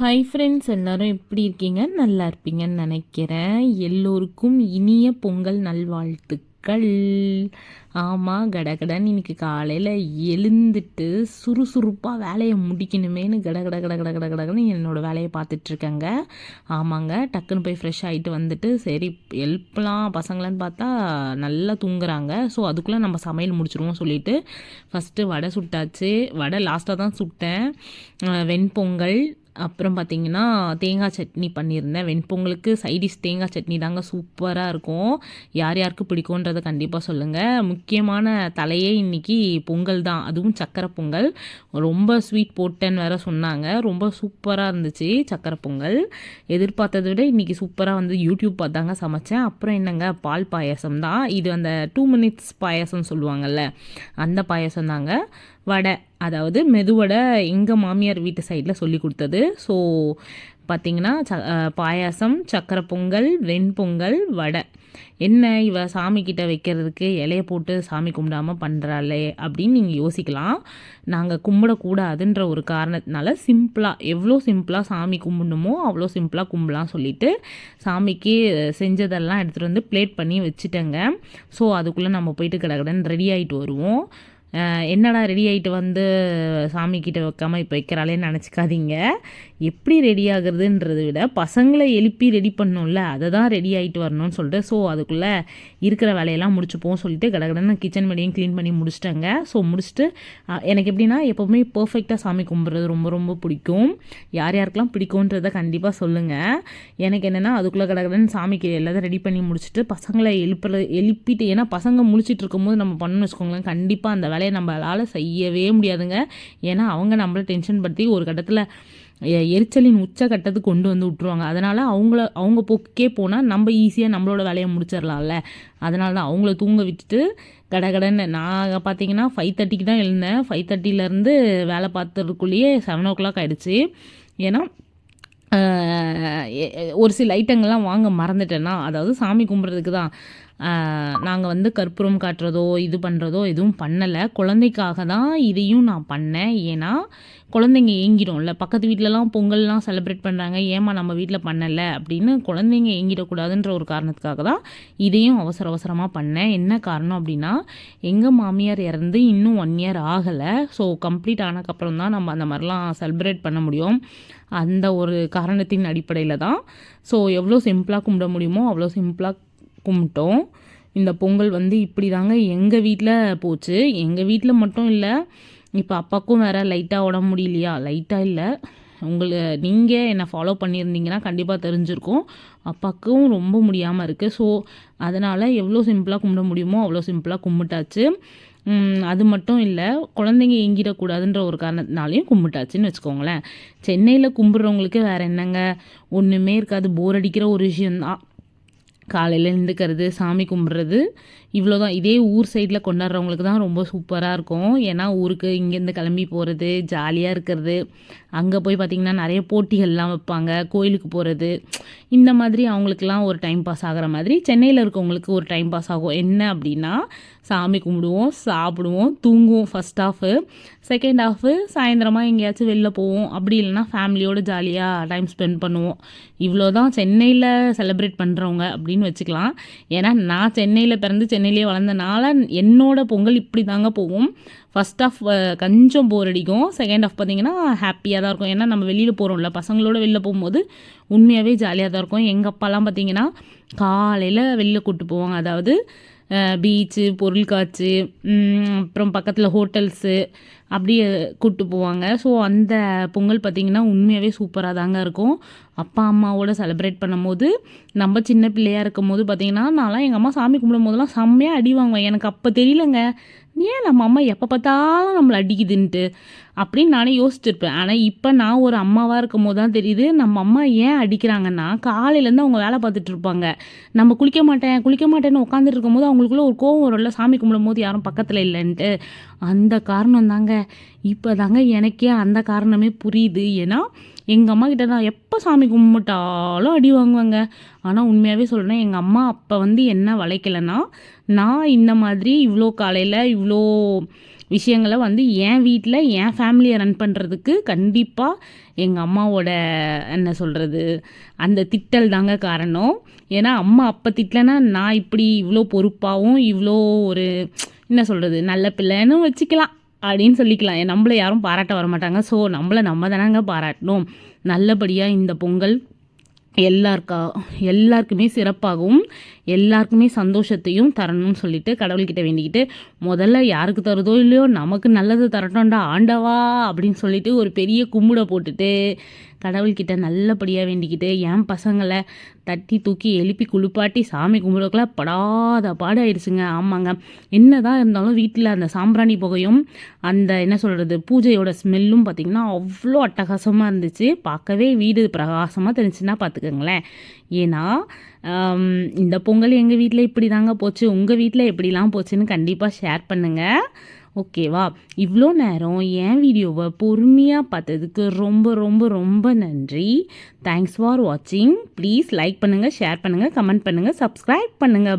Hi friends எல்லாரும் எப்படி இருக்கீங்க? நல்லா இருப்பீங்கன்னு நினைக்கிறேன். எல்லோருக்கும் இனிய பொங்கல் நல்வாழ்த்துக்கள். ஆமாம் கடகடன் இன்னைக்கு காலையில் எழுந்துட்டு சுறுசுறுப்பாக வேலையை முடிக்கணுமேனு கட கட கட கட கட கடகடன்னு என்னோடய வேலையை பார்த்துட்ருக்கேங்க. ஆமாங்க டக்குன்னு போய் ஃப்ரெஷ் ஆகிட்டு வந்துட்டு சரி ஹெல்ப்லாம் பசங்களான்னு பார்த்தா நல்லா தூங்குறாங்க. ஸோ அதுக்குள்ளே நம்ம சமையல் முடிச்சிருவோம் சொல்லிட்டு ஃபஸ்ட்டு வடை சுட்டாச்சு. வடை லாஸ்ட்டாக தான் சுட்டேன். வெண்பொங்கல் அப்புறம் பார்த்திங்கன்னா தேங்காய் சட்னி பண்ணியிருந்தேன். வெண்பொங்கலுக்கு சைடிஷ் தேங்காய் சட்னி தாங்க சூப்பராக இருக்கும். யார் யாருக்கு பிடிக்குன்றதை கண்டிப்பாக சொல்லுங்கள் முக்கியமான தலையே இன்றைக்கி பொங்கல் தான். அதுவும் சக்கரை பொங்கல். ரொம்ப ஸ்வீட் போட்டேன்னு வேற சொன்னாங்க. ரொம்ப சூப்பராக இருந்துச்சு சக்கரை பொங்கல். எதிர்பார்த்ததை விட இன்றைக்கி சூப்பராக வந்து யூடியூப் பார்த்தாங்க சமைச்சேன். அப்புறம் என்னங்க? பால் பாயசம் தான். இது அந்த டூ மினிட்ஸ் பாயசம் சொல்லுவாங்கல்ல அந்த பாயசம் தாங்க. வடை அதாவது மெதுவடை எங்கள் மாமியார் வீட்டு சைடில் சொல்லி கொடுத்தது. ஸோ பார்த்திங்கன்னா ச பாயாசம் சக்கரை பொங்கல் வெண்பொங்கல் வடை. என்ன இவ சாமிக்கிட்ட வைக்கிறதுக்கு இலைய போட்டு சாமி கும்பிடாமல் பண்ணுறாளே அப்படின்னு நீங்கள் யோசிக்கலாம். நாங்கள் கும்பிடக்கூடாதுன்ற ஒரு காரணத்தினால சிம்பிளாக எவ்வளோ சிம்பிளாக சாமி கும்பிடணுமோ அவ்வளோ சிம்பிளாக கும்பிடலாம் சொல்லிட்டு சாமிக்கு செஞ்சதெல்லாம் எடுத்துகிட்டு வந்து பிளேட் பண்ணி வச்சுட்டேங்க. ஸோ அதுக்குள்ளே நம்ம போயிட்டு கடகடன்னு ரெடி ஆகிட்டு வருவோம். என்னடா ரெடி ஆகிட்டு வந்து சாமிக்கிட்ட வைக்காமல் இப்போ வைக்கிறாளேன்னு நினச்சிக்காதீங்க. எப்படி ரெடி ஆகுறதுன்றதை விட பசங்களை எழுப்பி ரெடி பண்ணோம்ல அதை தான் ரெடி ஆகிட்டு வரணும்னு சொல்லிட்டு ஸோ அதுக்குள்ளே இருக்கிற வேலையெல்லாம் முடிச்சுப்போம் சொல்லிட்டு கடகடன்னு கிச்சன் மடியும் க்ளீன் பண்ணி முடிச்சிட்டாங்க. ஸோ முடிச்சுட்டு எனக்கு எப்படின்னா எப்போவுமே பர்ஃபெக்டாக சாமி கும்பிட்றது ரொம்ப ரொம்ப பிடிக்கும். யார் யாருக்கெல்லாம் பிடிக்கும்ன்றதை கண்டிப்பாக சொல்லுங்கள் எனக்கு என்னென்னா அதுக்குள்ளே கடகடன்னு சாமிக்கு எல்லாத்தையும் ரெடி பண்ணி முடிச்சுட்டு பசங்களை எழுப்புற எழுப்பிட்டு ஏன்னா பசங்க முடிச்சிட்டு இருக்கும்போது நம்ம பண்ணணும்னு வச்சுக்கோங்களேன் கண்டிப்பாக அந்த வேலையை நம்மளால் செய்யவே முடியாதுங்க. ஏன்னா அவங்க நம்மளை டென்ஷன் படுத்தி ஒரு கட்டத்தில் எரிச்சலின் உச்சக்கட்டத்துக்கு கொண்டு வந்து விட்ருவாங்க அதனால் அவங்கள அவங்க போக்கே போனால் நம்ம ஈஸியாக நம்மளோட வேலையை முடிச்சிடலாம்ல. அதனால தான் அவங்கள தூங்க விட்டுட்டு கடகடன்னு நான் பார்த்தீங்கன்னா ஃபைவ் தேர்ட்டிக்கு தான் எழுந்தேன். ஃபைவ் தேர்ட்டிலேருந்து வேலை பார்த்துறதுக்குள்ளேயே செவன் ஓ கிளாக் ஆகிடுச்சு ஏன்னா ஒரு சில ஐட்டங்கள்லாம் வாங்க மறந்துட்டேன்னா அதாவது சாமி கும்பிட்றதுக்கு தான். நாங்கள் வந்து கற்பூரம் காட்டுறதோ இது பண்ணுறதோ எதுவும் பண்ணலை. குழந்தைக்காக தான் இதையும் நான் பண்ணேன். ஏன்னா குழந்தைங்க ஏங்கிடும்ல. பக்கத்து வீட்டிலலாம் பொங்கல்லாம் செலிப்ரேட் பண்ணுறாங்க ஏமா நம்ம வீட்டில் பண்ணலை அப்படின்னு குழந்தைங்க ஏங்கிடக்கூடாதுன்ற ஒரு காரணத்துக்காக தான் இதையும் அவசர அவசரமாக பண்ணேன். என்ன காரணம் அப்படின்னா எங்கள் மாமியார் இறந்து இன்னும் ஒன் இயர் ஆகலை. ஸோ கம்ப்ளீட் ஆனதுக்கப்புறம் தான் நம்ம அந்த மாதிரிலாம் செலிப்ரேட் பண்ண முடியும். அந்த ஒரு காரணத்தின் அடிப்படையில் தான். ஸோ எவ்வளோ சிம்பிளாக கும்பிட முடியுமோ அவ்வளோ சிம்பிளாக கும்பிட்டோம். இந்த பொங்கல் வந்து இப்படி தாங்க எங்கள் வீட்டில் போச்சு. எங்கள் வீட்டில் மட்டும் இல்லை இப்போ அப்பாவுக்கும் வேறு லைட்டாக உடம்பு முடியலையா? லைட்டாக இல்லை. உங்களை நீங்கள் என்னை ஃபாலோ பண்ணியிருந்தீங்கன்னா கண்டிப்பாக தெரிஞ்சிருக்கும். அப்பாவுக்கும் ரொம்ப முடியாமல் இருக்குது ஸோ அதனால் எவ்வளோ சிம்பிளாக கும்பிட முடியுமோ அவ்வளோ சிம்பிளாக கும்பிட்டாச்சு. அது மட்டும் இல்லை குழந்தைங்க எங்கிடக்கூடாதுன்ற ஒரு காரணத்தினாலையும் கும்பிட்டாச்சுன்னு வச்சுக்கோங்களேன். சென்னையில் கும்பிட்றவங்களுக்கு வேறு என்னங்க? ஒன்றுமே இருக்காது. போர் அடிக்கிற ஒரு விஷயந்தான் காலையில் எழுந்துக்கிறது சாமி கும்பிட்றது இவ்வளோ தான் இதே ஊர் சைடில் கொண்டாடுறவங்களுக்கு தான் ரொம்ப சூப்பராக இருக்கும். ஏன்னா ஊருக்கு இங்கேருந்து கிளம்பி போகிறது ஜாலியாக இருக்கிறது. அங்கே போய் பார்த்திங்கன்னா நிறைய போட்டிகள்லாம் வைப்பாங்க. கோயிலுக்கு போகிறது இந்த மாதிரி அவங்களுக்குலாம் ஒரு டைம் பாஸ் ஆகிற மாதிரி சென்னையில் இருக்கவங்களுக்கு ஒரு டைம் பாஸ் ஆகும். என்ன அப்படின்னா சாமி கும்பிடுவோம் சாப்பிடுவோம் தூங்குவோம் ஃபஸ்ட் ஆஃபு செகண்ட் ஆஃபு சாயந்தரமாக எங்கேயாச்சும் வெளில போவோம். அப்படி இல்லைனா ஃபேமிலியோடு ஜாலியாக டைம் ஸ்பெண்ட் பண்ணுவோம். இவ்வளோ தான் சென்னையில் செலிப்ரேட் பண்ணுறவங்க அப்படின்னு வச்சுக்கலாம். ஏன்னா நான் சென்னையில் பிறந்து சென்னையிலே வளர்ந்தனால என்னோட பொங்கல் இப்படி தாங்க போகும் ஃபஸ்ட் ஆஃப் கொஞ்சம் போர் அடிக்கும். செகண்ட் ஆஃப் பார்த்திங்கன்னா ஹாப்பியாக தான் இருக்கும். ஏன்னா நம்ம வெளியில் போகிறோம்ல பசங்களோட வெளில போகும்போது உண்மையாகவே ஜாலியாக தான் இருக்கும். எங்கள் அப்பாலாம் பார்த்திங்கன்னா காலையில் வெளியில் கூப்பிட்டு போவாங்க. அதாவது பீச்சு பொருள் காட்சி அப்புறம் பக்கத்தில் ஹோட்டல்ஸு அப்படியே கூப்பிட்டு போவாங்க. ஸோ அந்த பொங்கல் பார்த்திங்கன்னா உண்மையாகவே சூப்பராக தாங்க இருக்கும். அப்பா அம்மாவோட செலிப்ரேட் பண்ணும்போது நம்ம சின்ன பிள்ளையாக இருக்கும் போது பார்த்திங்கன்னா நான்லாம் எங்கள் அம்மா சாமி கும்பிடும் போதெல்லாம் செம்மையாக அடி வாங்குவேன். எனக்கு அப்போ தெரியலங்க. ஏன் நம்ம அம்மா எப்போ பார்த்தாலும் நம்மளை அடிக்குதுன்ட்டு? அப்படின்னு நானே யோசிச்சிருப்பேன். ஆனால் இப்போ நான் ஒரு அம்மாவாக இருக்கும் போது தான் தெரியுது நம்ம அம்மா ஏன் அடிக்கிறாங்கன்னா காலையிலேருந்து அவங்க வேலை பார்த்துட்டு இருப்பாங்க. நம்ம குளிக்க மாட்டேன் குளிக்க மாட்டேன்னு உட்காந்துட்டு இருக்கும்போது அவங்களுக்குள்ள ஒரு கோவம் வரும்ல சாமி கும்பிடும் போது யாரும் பக்கத்தில் இல்லைன்ட்டு. அந்த காரணம் தாங்க. இப்போ தாங்க எனக்கே அந்த காரணமே புரியுது. ஏன்னா எங்கள் அம்மா கிட்ட நான் எப்போ சாமி கும்பிட்டாலும் அடி வாங்குவாங்க. ஆனால் உண்மையாகவே சொல்கிறேன் எங்கள் அம்மா அப்போ வந்து என்ன வளைக்கலைன்னா நான் இந்த மாதிரி இவ்வளோ காலையில் இவ்வளோ விஷயங்களை வந்து என் வீட்டில் என் ஃபேமிலியை ரன் பண்ணுறதுக்கு கண்டிப்பாக எங்கள் அம்மாவோட என்ன சொல்கிறது அந்த திட்டல் தாங்க காரணம். ஏன்னா அம்மா அப்போ திட்டலைன்னா நான் இப்படி இவ்வளோ பொறுப்பாகவும் இவ்வளோ ஒரு என்ன சொல்கிறது நல்ல பிள்ளைன்னு வச்சுக்கலாம். அப்படின்னு சொல்லிக்கலாம். நம்மளை யாரும் பாராட்ட வர மாட்டாங்க ஸோ நம்மளை நம்ம தானங்க பாராட்டணும். நல்லபடியாக இந்த பொங்கல் எல்லாருக்கா எல்லாருக்குமே சிறப்பாகவும் எல்லாருக்குமே சந்தோஷத்தையும் தரணும்னு சொல்லிட்டு கடவுள்கிட்ட வேண்டிக்கிட்டு முதல்ல யாருக்கு தருதோ இல்லையோ நமக்கு நல்லது தரட்டோண்டா ஆண்டவா அப்படின்னு சொல்லிட்டு ஒரு பெரிய கும்பிட போட்டுட்டு கடவுள்கிட்ட நல்லபடியாக வேண்டிக்கிட்டு என் பசங்களை தட்டி தூக்கி எழுப்பி குளிப்பாட்டி சாமி கும்பிடக்குலாம் படாத பாடாயிடுச்சுங்க. ஆமாங்க. என்ன தான் இருந்தாலும் வீட்டில் அந்த சாம்பிராணி புகையும் அந்த என்ன சொல்கிறது பூஜையோட ஸ்மெல்லும் பார்த்திங்கன்னா அவ்வளோ அட்டகாசமாக இருந்துச்சு. பார்க்கவே வீடு பிரகாசமாக தெரிஞ்சுன்னா பார்த்துக்கோங்களேன் ஏன்னா இந்த பொங்கல் எங்கள் வீட்டில் இப்படி தாங்க போச்சு உங்கள் வீட்டில் எப்படிலாம் போச்சுன்னு கண்டிப்பாக ஷேர் பண்ணுங்கள் ஓகேவா? இவ்வளோ நேரம் என் வீடியோவை பொறுமையாக பார்த்ததுக்கு ரொம்ப ரொம்ப ரொம்ப நன்றி. தேங்க்ஸ் ஃபார் வாட்சிங் ப்ளீஸ் லைக் பண்ணுங்கள் ஷேர் பண்ணுங்கள் கமெண்ட் பண்ணுங்கள் சப்ஸ்கிரைப் பண்ணுங்கள்